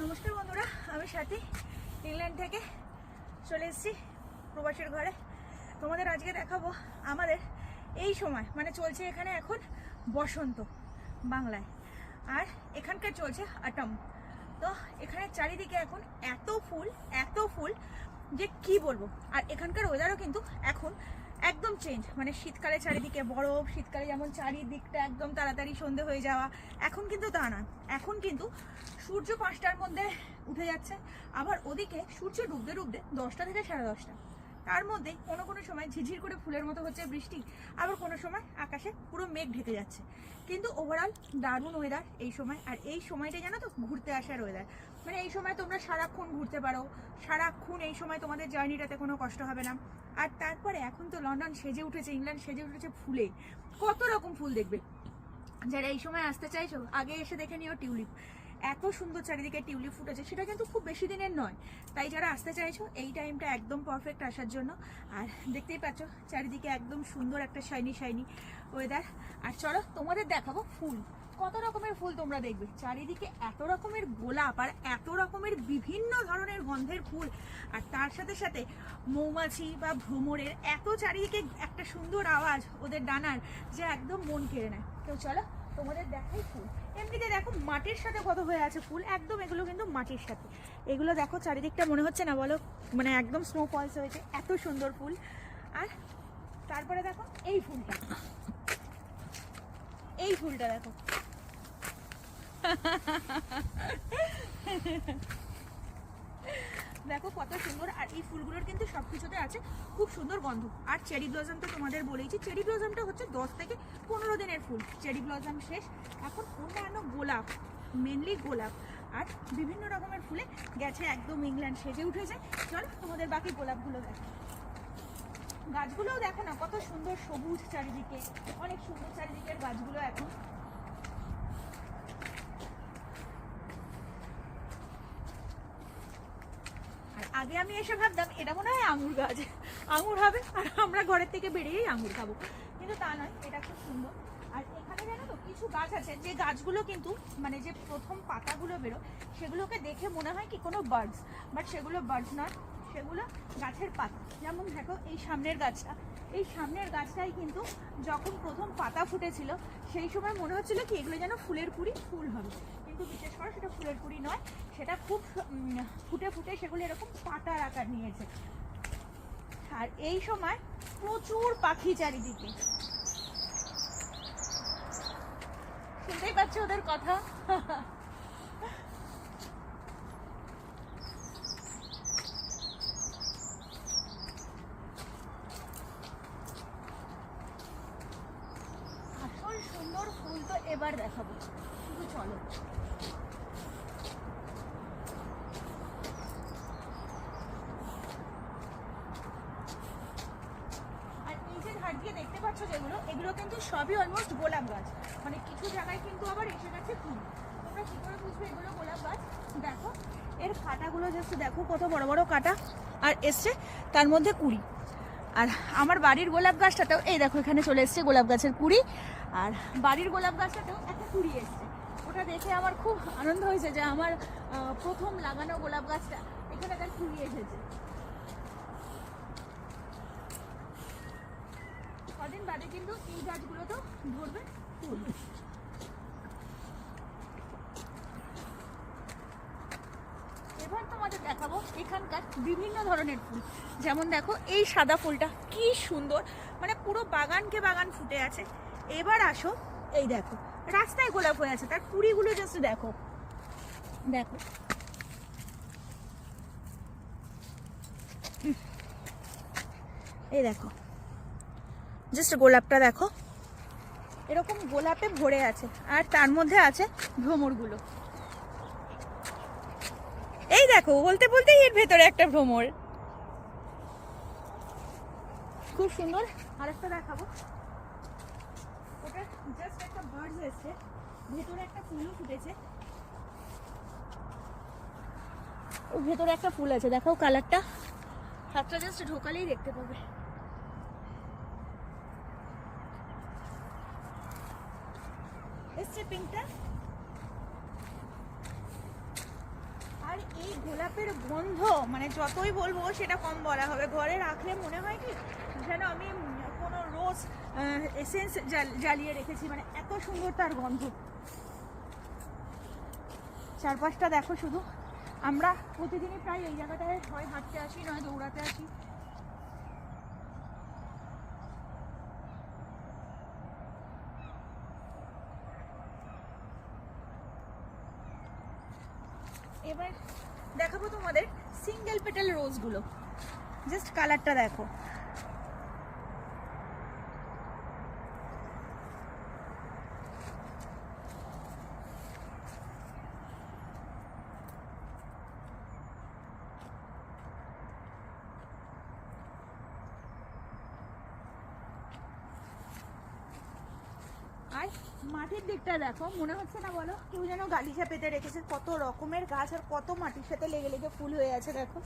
নমস্কার বন্ধুরা, আমি সাথী, ইংল্যান্ড থেকে চলে এসেছি প্রবাসের ঘরে। তোমাদের আজকে দেখাবো আমাদের এই সময় মানে চলছে এখানে এখন বসন্ত বাংলায়, আর এখানকার চলছে আটম তো এখানে চারিদিকে এখন এত ফুল এত ফুল যে কি বলব? আর এখানকার ওয়েদারও কিন্তু এখন একদম চেঞ্জ মানে শীতকালে চারিদিকে বরফ, শীতকালে যেমন চারিদিকটা একদম তাড়াতাড়ি সন্ধে হয়ে যাওয়া, এখন কিন্তু তা না এখন কিন্তু সূর্য পাঁচটার মধ্যে উঠে যাচ্ছে, আবার ওদিকে সূর্য ডুবতে ডুবতে দশটা থেকে সাড়ে দশটা। তার মধ্যে কোনো কোনো সময় ঝিঝির করে ফুলের মতো হচ্ছে বৃষ্টি, আবার কোনো সময় আকাশে পুরো মেঘ ঢেকে যাচ্ছে। কিন্তু ওভারঅল দারুণ ওয়েদার এই সময়, আর এই সময়টা জানো তো ঘুরতে আসার ওয়েদার মানে এই সময় তোমরা সারাক্ষণ ঘুরতে পারো, সারাক্ষণ এই সময় তোমাদের জার্নিটাতে কোনো কষ্ট হবে না। আর তারপরে এখন তো লন্ডন সেজে উঠেছে, ইংল্যান্ড সেজে উঠেছে ফুলে। কত রকম ফুল দেখবে। যারা এই সময় আসতে চাইছো, আগে এসে দেখে নিও টিউলিপ। এত সুন্দর চারিদিকে টিউলিপ ফুটেছে, সেটা কিন্তু খুব বেশি দিনের নয়। তাই যারা আসতে চাইছো, এই টাইমটা একদম পারফেক্ট আসার জন্য। আর দেখতেই পাচ্ছ, চারিদিকে একদম সুন্দর একটা শাইনি শাইনি ওয়েদার আর চলো, তোমাদের দেখাবো ফুল। কত রকমের ফুল তোমরা দেখবে? চারিদিকে এত রকমের গোলাপ আর এত রকমের বিভিন্ন ধরনের গন্ধের ফুল। আর তার সাথে সাথে মৌমাছি বা ভ্রমরের এত চারিদিকে একটা সুন্দর আওয়াজ ওদের ডানার যে একদম মন কেড়ে নেয়। তো চলো, তোমাদের দেখাই ফুল। এমনিতে দেখো মাটির সাথে কত হয়ে আছে ফুল, একদম এগুলো কিন্তু মাটির সাথে। এগুলো দেখো চারিদিকটা মনে হচ্ছে না বলো মানে একদম স্নো ফলস হয়েছে, এত সুন্দর ফুল। আর তারপরে দেখো এই ফুলটা। এই ফুলটা দেখো। দেখো কত সুন্দর, আর এই ফুলগুলোর কিন্তু সব কিছুতে আছে খুব সুন্দর গন্ধ। আর চেরি ব্লজম তো তোমাদের বলেইছি চেরি ব্লজমটা হচ্ছে দশ থেকে পনেরো দিনের ফুল। চেরি ব্লজম শেষ, এখন অন্যান্য গোলাপ মেনলি গোলাপ। আর বিভিন্ন রকমের ফুলে গেছে, একদম ইংল্যান্ড সেজে উঠেছে। চলো তোমাদের বাকি গোলাপগুলো দেখো। গাছগুলোও দেখো না, কত সুন্দর সবুজ চারিদিকে, অনেক সুন্দর চারিদিকের গাছগুলো এখন আর আগে আমি এসে ভাবতাম, এটা মনে হয় আঙুর গাছ। আঙুর হবে, আর আমরা ঘরের থেকে বেরিয়েই আঙুর খাব। কিন্তু তা নয়, এটা খুব সুন্দর। আর এখানে জানো তো, কিছু গাছ আছে, যে গাছগুলো কিন্তু মানে যে প্রথম পাতাগুলো বেরো সেগুলোকে দেখে মনে হয় কি কোনো বার্ডস। বাট সেগুলো বার্ডস নয়, সেগুলো গাছের পাতা। যেমন দেখো, এই সামনের গাছটা। এই সামনের গাছটাই কিন্তু যখন প্রথম পাতা ফুটেছিল, সেই সময় মনে হচ্ছিল কি, এগুলো যেন ফুলের কুড়ি ফুল হবে। কিন্তু বিশেষ করে সেটা ফুলের কুড়ি নয়, সেটা খুব ফুটে ফুটে সেগুলো এরকম পাতার আকার নিয়েছে। আর এই সময় প্রচুর পাখি চারিদিকে। শুনতেই পাচ্ছি ওদের কথা আসল সুন্দর ফুল তো এবার দেখাবো শুধু চলো আর এই যে ধার দিয়ে দেখতে পাচ্ছ যেগুলো, এগুলো কিন্তু সবই অলমোস্ট গোলাপ গাছ। মানে কিছু জায়গায় কিন্তু আবার এসে গেছে ফুল। তোমরা কি করে বুঝবে এগুলো গোলাপ গাছ? দেখো, এর কাঁটাগুলো জাস্ট দেখো কত বড় বড় কাঁটা। আর এসছে তার মধ্যে কুড়ি। আর আমার বাড়ির গোলাপ গাছটাতেও, এই দেখো এখানে চলে এসছে গোলাপ গাছের কুড়ি। আর বাড়ির গোলাপ গাছটাতেও একটা কুড়ি এসছে। ওটা দেখে আমার খুব আনন্দ হয়েছে যে আমার প্রথম লাগানো গোলাপ গাছটা, এখানে তার কুড়ি এসেছে কদিন বাদে কিন্তু এই গাছগুলো তো ধরবে ফুল। এবার তোমাদের দেখাবো এখানকার বিভিন্ন ধরনের ফুল। যেমন দেখো, এই সাদা ফুলটা কি সুন্দর। মানে পুরো বাগানকে বাগান ফুটে আছে। এবার আসো, এই দেখো, রাস্তায় গোলাপ হয়ে আছে। তার কুড়িগুলো জাস্ট দেখো। দেখো। এই দেখো জাস্ট গোলাপটা দেখো। এরকম গোলাপে ভরে আছে, আর তার মধ্যে আছে ভ্রমরগুলো। এই দেখো, বলতে বলতেই এর ভেতরে একটা ভ্রমর। খুব সুন্দর। আরেকটা দেখাবো। ওটা জাস্ট একটা ভেতরে একটা ফুলও ফুটেছে। ভেতরে একটা ফুল আছে দেখো কালারটা হাতটা জাস্ট ঢোকালেই দেখতে পাবে। পিঙ্কটা এই গোলাপের গন্ধ মানে যতই বলব সেটা কম বলা হবে। ঘরে রাখলে মনে হয় কি, যেন আমি কোনো রোজ এসেন্স জ্বালিয়ে রেখেছি মানে এত সুন্দর তার গন্ধ। চারপাশটা দেখো শুধু। আমরা প্রতিদিনই প্রায় এই জায়গাটায় হয়, হাঁটতে আসি, নয় দৌড়াতে আসি। এবার দেখাবো তোমাদের সিঙ্গেল পেটাল রোজগুলো জাস্ট কালারটা দেখো আর দিকটা দেখো, মনে হচ্ছে না বলো? কেউ যেন গালিচা পেতে রেখেছে। কত রকমের গাছ আর কত মাটির সাথে লেগে লেগে ফুল হয়ে আছে, দেখো।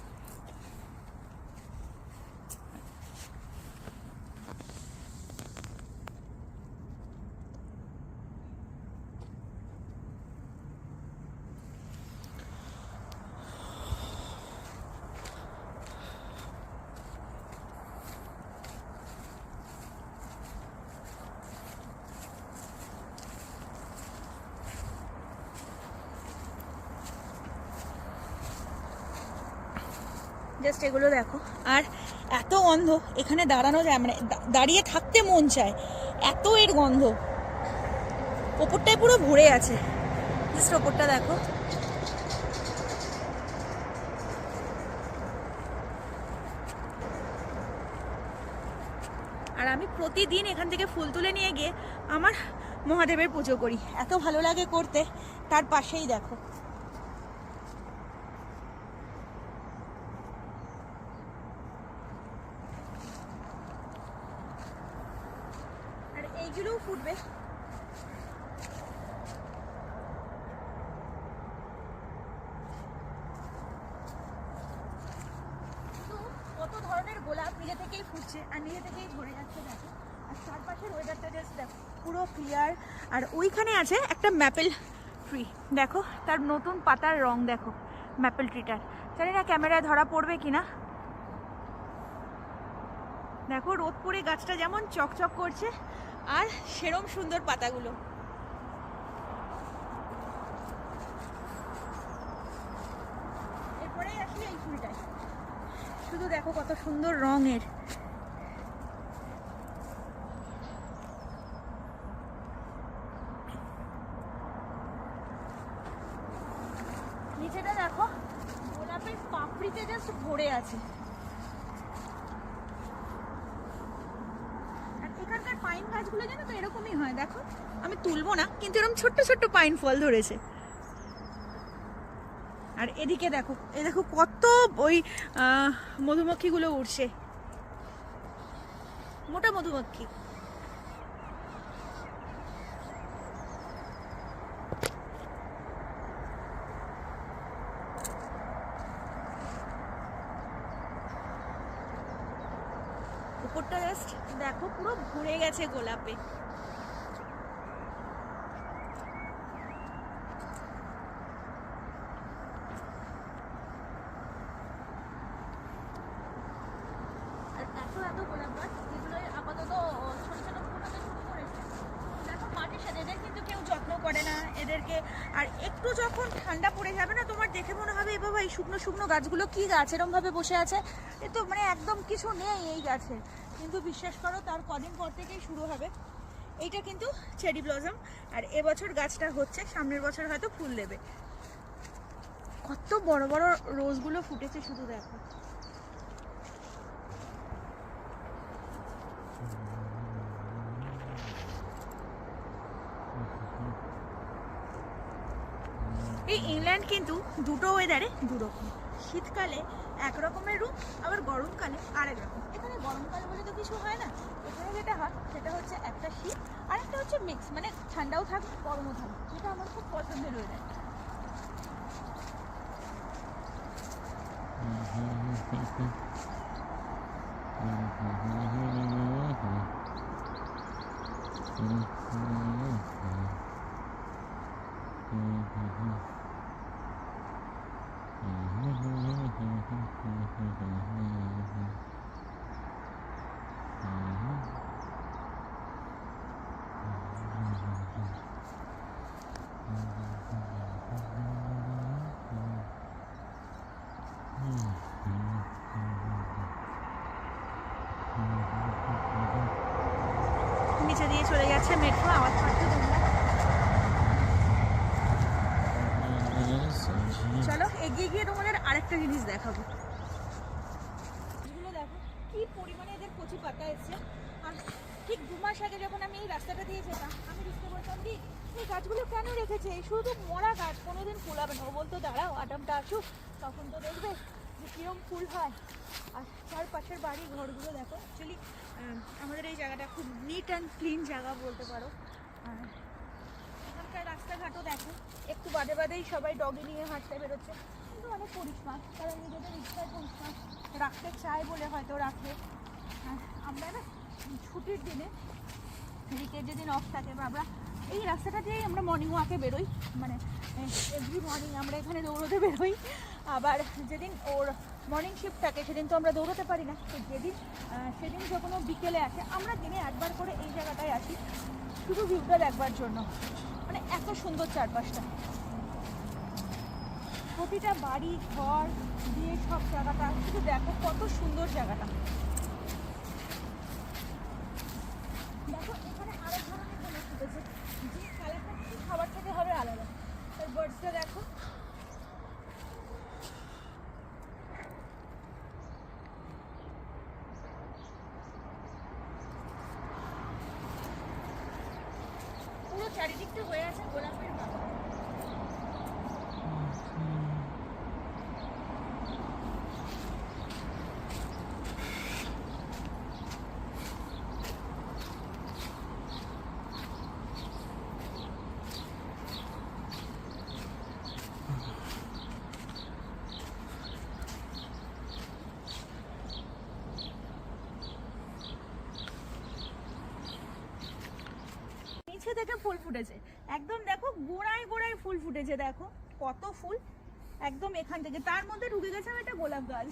জাস্ট এগুলো দেখো। আর এত গন্ধ, এখানে দাঁড়ানো যায় মানে দাঁড়িয়ে থাকতে মন চায়। এত এর গন্ধ। ওপরটায় পুরো ভরে আছে। জাস্ট ওপরটা দেখো। আর আমি প্রতিদিন এখান থেকে ফুল তুলে নিয়ে গিয়ে আমার মহাদেবের পুজো করি। এত ভালো লাগে করতে। তার পাশেই দেখো আর এইগুলোও ফুটবে তো কত ধরনের গোলাপ নিজে থেকেই ফুটছে আর নিজে থেকেই ঝরে যাচ্ছে দেখো আর চারপাশের ওয়েদারটা জাস্ট দেখো, পুরো ক্লিয়ার আর ওইখানে আছে একটা ম্যাপেল ট্রি দেখো, তার নতুন পাতার রং দেখো ম্যাপেল ট্রিটার জানি না ক্যামেরায় ধরা পড়বে কিনা। দেখো, রোদ পড়ে গাছটা যেমন চকচক করছে, আর সেরম সুন্দর পাতাগুলো। এরপরেই আসলে এই ফুলটায় শুধু দেখো কত সুন্দর রঙের নিচেটা দেখো গোলাপের পাপড়িতে জাস্ট ভরে আছে। আর এখানকার পাইন গাছগুলো জানো তো এরকমই হয়, দেখো। আমি তুলবো না, কিন্তু এরকম ছোট্ট ছোট্ট পাইন ফল ধরেছে। আর এদিকে দেখো, এ দেখো কত ওই মধুমক্ষিগুলো উড়ছে। মোটা মধুমক্ষি উপরটা জাস্ট দেখো পুরো ভরে গেছে গোলাপে আর এত এত গোলাপ গাছ যেগুলো আপাতত ছোট ছোট ফুটাতে শুরু করেছে দেখো মাটির সাথে এদের কিন্তু কেউ যত্ন করে না। এদেরকে, আর একটু যখন ঠান্ডা পড়ে যাবে না, তোমার দেখে মনে হবে শুকনো শুকনো গাছগুলো কি গাছ? এরম ভাবে বসে আছে। এ তো মানে একদম কিছু নেই এই গাছে। কিন্তু বিশ্বাস করো, তার কদিন পর থেকেই শুরু হবে। এইটা কিন্তু চেরি ব্লজম আর এবছর গাছটা হচ্ছে, সামনের বছর হয়তো ফুল দেবে। কত বড় বড় রোজগুলো ফুটেছে শুধু দেখো। এই ইংল্যান্ড কিন্তু দুটো ওয়েদারে দুরকম। শীতকালে এক রকমের রূপ, আবার গরমকালে আরেক রকম। এখানে গরমকাল বলে তো কিছু হয় না এখানে যেটা হয়, সেটা হচ্ছে একটা শীত, আর একটা হচ্ছে মিক্স মানে ঠান্ডাও থাকবে গরমও থাকবে যেটা আমার খুব পছন্দের হয়ে যায় Mm-hmm. মেট্রো আওয়াজ তোমরা? চলো, এগিয়ে গিয়ে তোমাদের আরেকটা জিনিস দেখাবো। দেখো, কি পরিমাণে এদের কচি পাতা এসছে। আর ঠিক দু মাস আগে যখন আমি এই রাস্তাটা দিয়ে যেতাম, আমি বুঝতে পারতাম কি এই গাছগুলো কেন রেখেছে? শুধু মরা গাছ, কোনোদিন ফুলাবে না। বলতো, দাঁড়াও আটামটা আসুক, তখন তো দেখবে যে কিরম ফুল হয়। আর চারপাশের বাড়ি, ঘরগুলো দেখো অ্যাকচুয়ালি আমাদের এই জায়গাটা খুব নিট অ্যান্ড ক্লিন জায়গা বলতে পারো। এখানকার রাস্তাঘাটও দেখো, একটু বাদে বাদেই সবাই ডগি নিয়ে হাঁটতে বেরোচ্ছে। কিন্তু অনেক পরিষ্কার, তারা নিজেদের ইচ্ছায় পরিষ্কার রাখতে চায় বলে হয়তো রাখে। আমরা না ছুটির দিনে রিকের যেদিন অফ থাকে বা আমরা এই রাস্তাটা দিয়েই আমরা মর্নিং ওয়াকে বেরোই। মানে এভরি মর্নিং আমরা এখানে দৌড়োতে বেরোই। আবার যেদিন ওর মর্নিং শিফট থাকে, সেদিন তো আমরা দৌড়াতে পারি না। তো যেদিন সেদিন যখন বিকেলে আসে, আমরা দিনে একবার করে এই জায়গাটায় আসি। শুধু ভিউটা দেখবার জন্য। মানে এত সুন্দর চারপাশটা। প্রতিটা বাড়ি, ঘর দিয়ে সব জায়গাটা, শুধু দেখো কত সুন্দর জায়গাটা দেখো এখানে আরেক ধরনের কোনো ফুটেছে যে কালারটা ঠিক খাবার থেকে হবে আলাদা তার বার্ডসটা দেখো পুরো চারিদিকটা হয়ে আছে গোলাপের বাগান নিচে থেকে ফুল ফুটেছে। একদম দেখো গোড়ায় গোড়ায় ফুল ফুটেছে, দেখো। কত ফুল একদম এখান থেকে। তার মধ্যে ঢুকে গেছে একটা গোলাপ গাছ।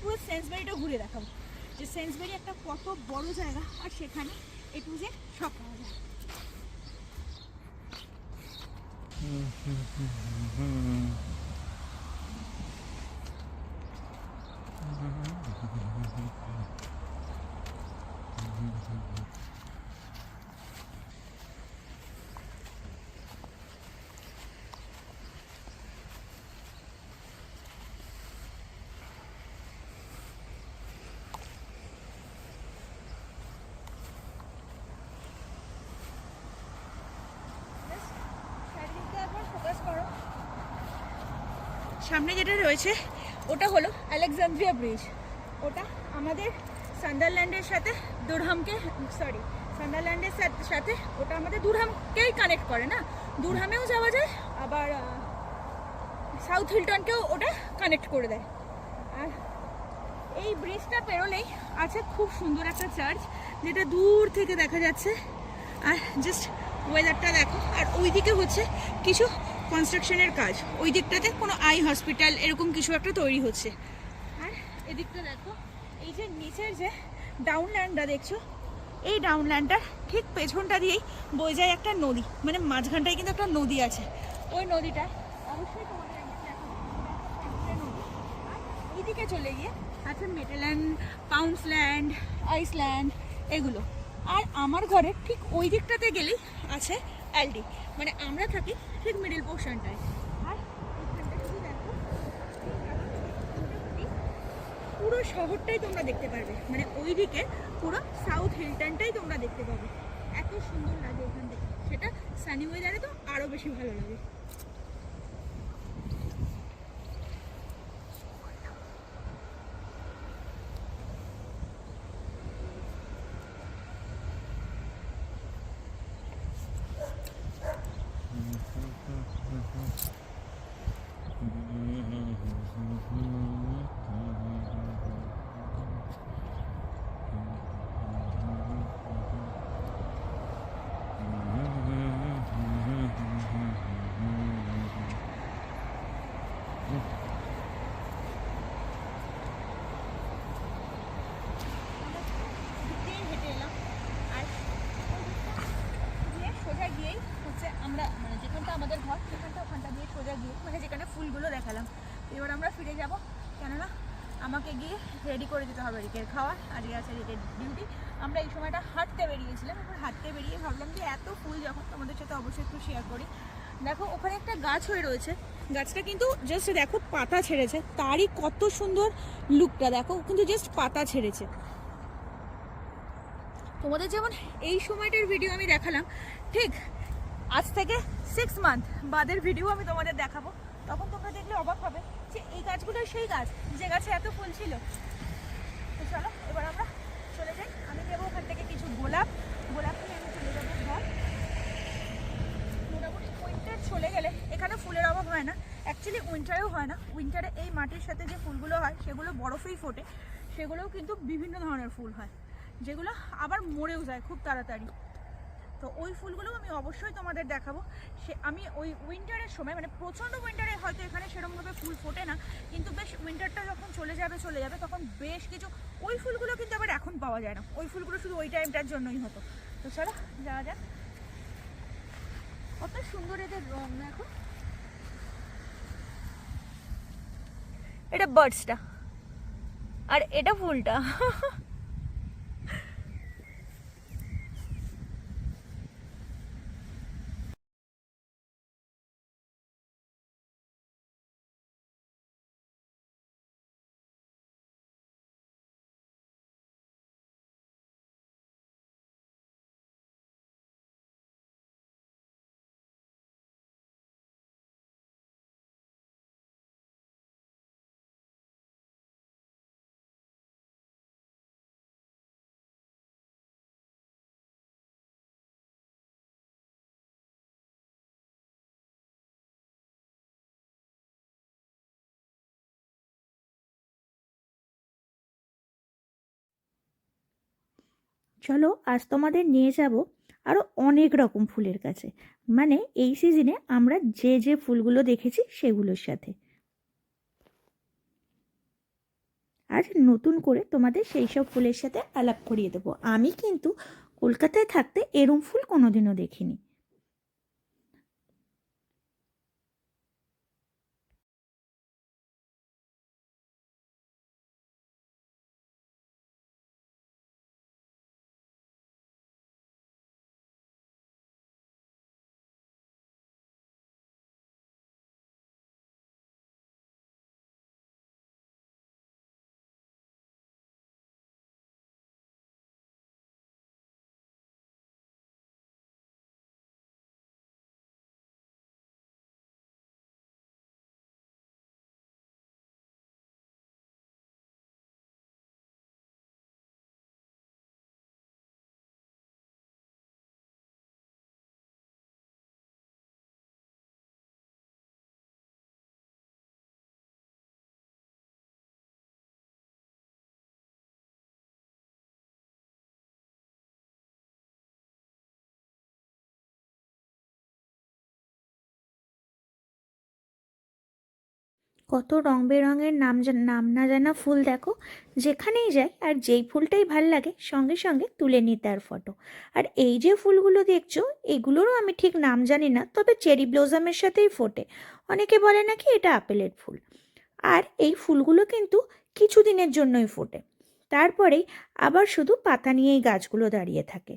পুরো ঘুরে দেখাবো। যে সেন্সবেরি একটা কত বড় জায়গা, আর সেখানে এ টু জেড সব পাওয়া যায়। Mm-hmm. সামনে যেটা রয়েছে, ওটা হলো আলেকজান্দ্রিয়া ব্রিজ। ওটা আমাদের সান্ডারল্যান্ডের সাথে দুরহামকে সরি সান্ডারল্যান্ডের সাথে- ওটা আমাদের দুরহামকেই কানেক্ট করে না? দুরহামেও যাওয়া যায়, আবার সাউথ হিলটনকেও ওটা কানেক্ট করে দেয়। আর এই ব্রিজটা পেরোলেই আছে খুব সুন্দর একটা চার্চ যেটা দূর থেকে দেখা যাচ্ছে। আর জাস্ট ওয়েদারটা দেখো, আর ওইদিকে হচ্ছে কিছু কনস্ট্রাকশনের কাজ। ওই দিকটাতে কোনো আই হসপিটাল এরকম কিছু একটা তৈরি হচ্ছে। আর এদিকটা দেখো, এই যে নিচের যে ডাউনল্যান্ডটা দেখছ, এই ডাউনল্যান্ডটার ঠিক পেছনটা দিয়েই বয়ে যায় একটা নদী। মানে মাঝখানটায় কিন্তু একটা নদী আছে। ওই নদীটা অবশ্যই তোমাদের এইদিকে চলে গিয়ে আছে মেটেল্যান্ড পাউন্সল্যান্ড আইসল্যান্ড এগুলো। আর আমার ঘরের ঠিক ওই দিকটাতে গেলেই আছে অ্যালডি মানে আমরা থাকি ঠিক মিডিল পোর্শনটায় আর পুরো শহরটাই তোমরা দেখতে পারবে। মানে ওইদিকে পুরো সাউথ হিলটনটাই তোমরা দেখতে পাবে। এত সুন্দর লাগে ওখান থেকে। সেটা সানি ওয়েদারে তো আরও বেশি ভালো লাগে। আমরা ফিরে যাব। কেননা আমাকে গিয়ে রেডি করে দিতে হবে রিকের খাওয়া। আজকে আছে রিকের ডিউটি আমরা এই সময়টা হাঁটতে বেরিয়েছিলাম। এবার হাঁটতে বেরিয়ে ভাবলাম যে এত ফুল যখন তোমাদের সাথে অবশ্যই একটু শেয়ার করি। দেখো, ওখানে একটা গাছ হয়ে রয়েছে। গাছটা কিন্তু জাস্ট দেখো পাতা ছেড়েছে। তারই কত সুন্দর লুকটা দেখো কিন্তু জাস্ট পাতা ছেড়েছে। তোমাদের যেমন এই সময়টার ভিডিও আমি দেখালাম, ঠিক আজ থেকে সিক্স মান্থ বাদের ভিডিও আমি তোমাদের দেখাবো। তখন তোমরা দেখলে অবাক হবে যে এই গাছগুলো সেই গাছ, যে গাছে এত ফুল ছিল। তো চলো, এবার আমরা চলে যাই। আমি দেবো ওখান থেকে কিছু গোলাপ। গোলাপ নিয়ে আমি চলে যাব ঘর। উইন্টার চলে গেলে এখানে ফুলের অভাব হয় না। অ্যাকচুয়ালি উইন্টারেও হয় না। উইন্টারে এই মাটির সাথে যে ফুলগুলো হয়, সেগুলো বরফেই ফোটে। সেগুলোও কিন্তু বিভিন্ন ধরনের ফুল হয়, যেগুলো আবার মরেও যায় খুব তাড়াতাড়ি। তো ওই ফুলগুলো আমি অবশ্যই তোমাদের দেখাবো। সে, আমি ওই উইন্টারের সময় মানে প্রচণ্ড উইন্টারে হয়তো এখানে সেরকমভাবে ফুল ফোটে না, কিন্তু বেশ উইন্টারটা যখন চলে যাবে চলে যাবে, তখন বেশ কিছু, ওই ফুলগুলো কিন্তু আবার এখন পাওয়া যায় না। ওই ফুলগুলো শুধু ওই টাইমটার জন্যই হতো। তো চলো, যাওয়া যাক। কত সুন্দর এদের রং দেখো এটা বার্ডসটা আর এটা ফুলটা। চলো আজ তোমাদের নিয়ে যাব আরও অনেক রকম ফুলের কাছে। মানে এই সিজনে আমরা যে যে ফুলগুলো দেখেছি সেগুলোর সাথে। আজ নতুন করে তোমাদের সেই সব ফুলের সাথে আলাপ করিয়ে দেবো। আমি কিন্তু কলকাতায় থাকতে এরম ফুল কোনোদিনও দেখিনি। কত রং বেরঙের নাম নাম না জানা ফুল দেখো। যেখানেই যাই, আর যেই ফুলটাই ভালো লাগে, সঙ্গে সঙ্গে তুলে নিই তার ফটো আর এই যে ফুলগুলো দেখছ, এগুলোরও আমি ঠিক নাম জানি না, তবে চেরি ব্লোজামের সাথেই ফোটে। অনেকে বলে নাকি এটা আপেলের ফুল। আর এই ফুলগুলো কিন্তু কিছু দিনের জন্যই ফোটে। তারপরেই আবার শুধু পাতা নিয়েই গাছগুলো দাঁড়িয়ে থাকে।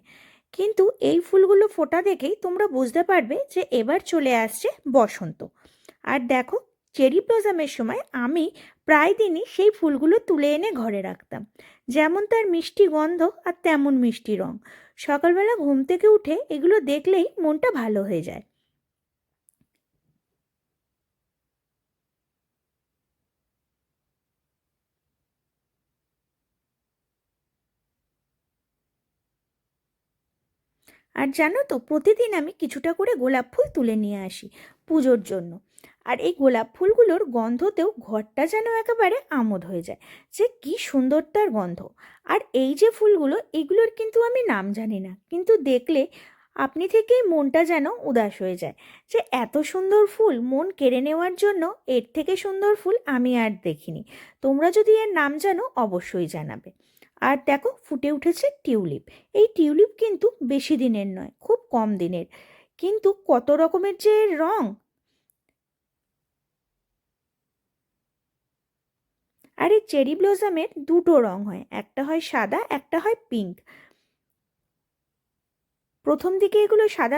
কিন্তু এই ফুলগুলো ফোটা দেখেই তোমরা বুঝতে পারবে যে এবার চলে আসছে বসন্ত। আর দেখো চেরি ব্লসমের সময় আমি প্রায় দিনই সেই ফুলগুলো তুলে এনে ঘরে রাখতাম। যেমন তার মিষ্টি গন্ধ আর তেমন মিষ্টি রং। সকালবেলা ঘুম থেকে উঠে এগুলো দেখলেই মনটা ভালো হয়ে যায়। আর জানো তো, প্রতিদিন আমি কিছুটা করে গোলাপ ফুল তুলে নিয়ে আসি পুজোর জন্য। আর এই গোলাপ ফুলগুলোর গন্ধতেও ঘরটা যেন একেবারে আমোদ হয়ে যায়। যে কি সুন্দর তার গন্ধ। আর এই যে ফুলগুলো, এগুলোর কিন্তু আমি নাম জানি না। কিন্তু দেখলে আপনি থেকেই মনটা যেন উদাস হয়ে যায়। যে এত সুন্দর ফুল, মন কেড়ে নেওয়ার জন্য এর থেকে সুন্দর ফুল আমি আর দেখিনি। তোমরা যদি এর নাম জানো, অবশ্যই জানাবে। আর দেখো, ফুটে উঠেছে টিউলিপ। এই টিউলিপ কিন্তু বেশি দিনের নয়, খুব কম দিনের। কিন্তু কত রকমের যে রং আর এই চেরি ব্লসমের দুটো রং হয়, একটা হয় সাদা, একটা হয় পিঙ্ক। প্রথম দিকে এগুলো সাদা